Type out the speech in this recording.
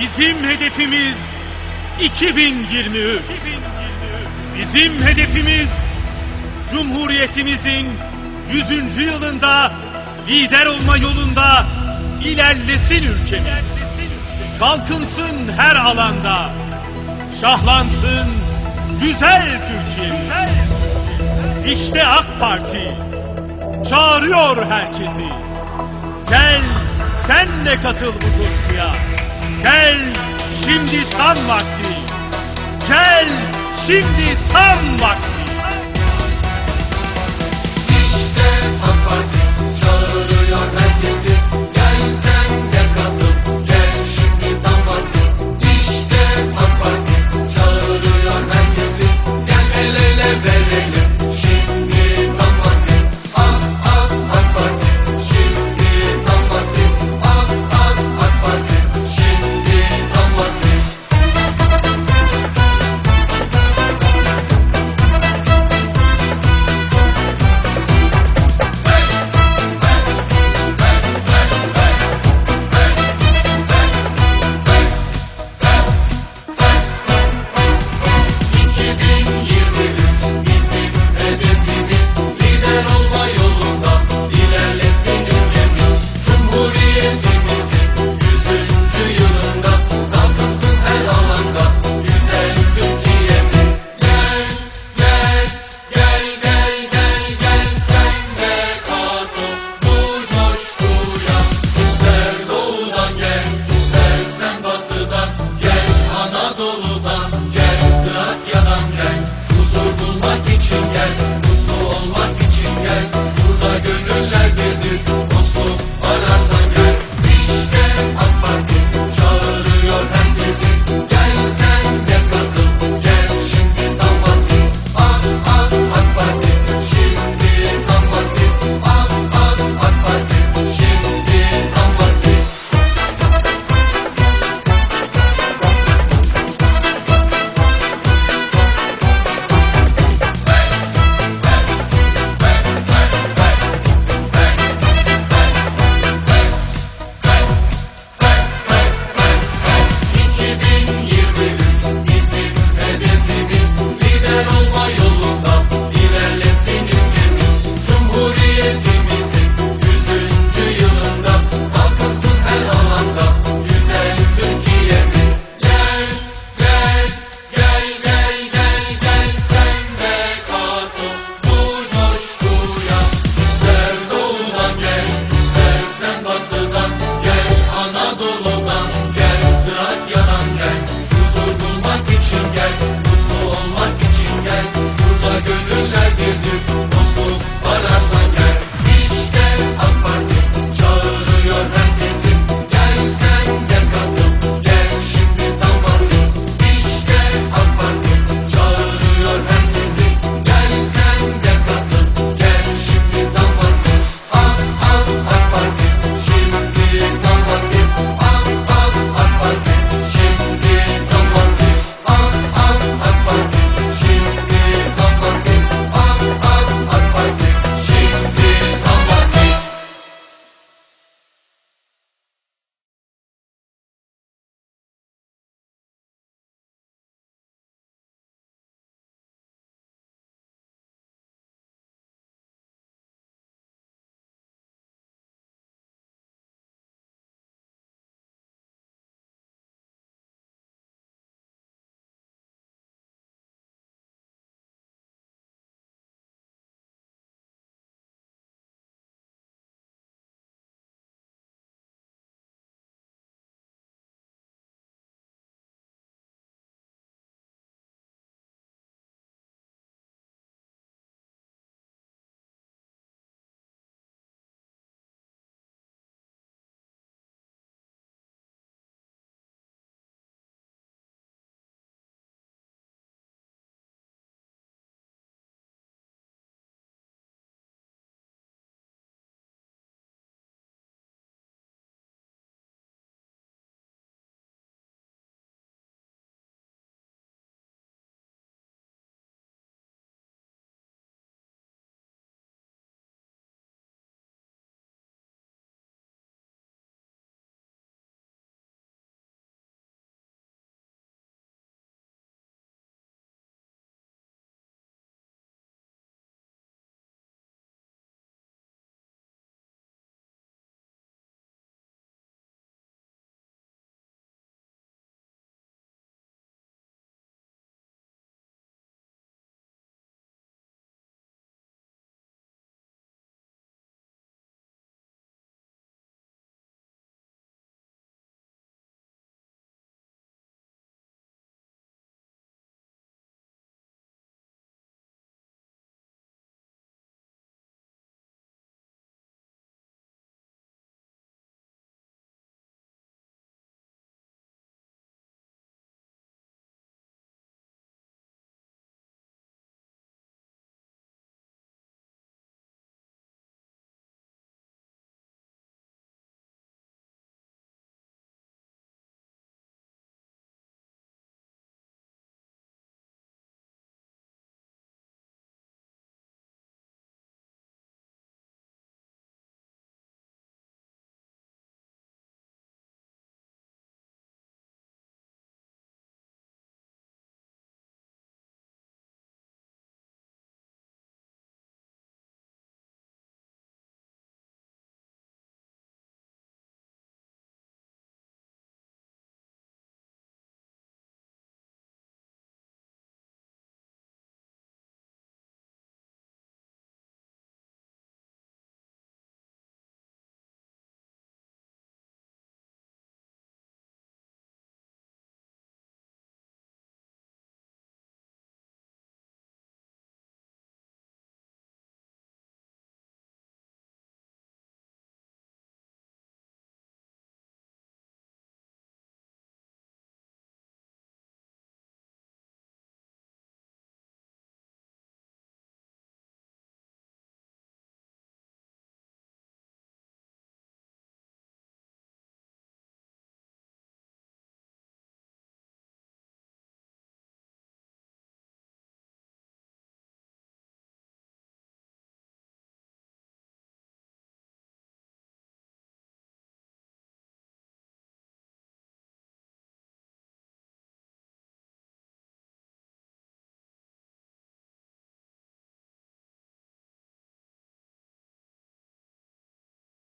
Bizim hedefimiz 2023. Bizim hedefimiz Cumhuriyetimizin 100. yılında lider olma yolunda ilerlesin ülkemiz. Kalkınsın her alanda. Şahlansın güzel Türkiye. İşte AK Parti çağırıyor herkesi. Gel sen de katıl bu coşkuya. Gel şimdi tam vakti. Gel şimdi tam vakti.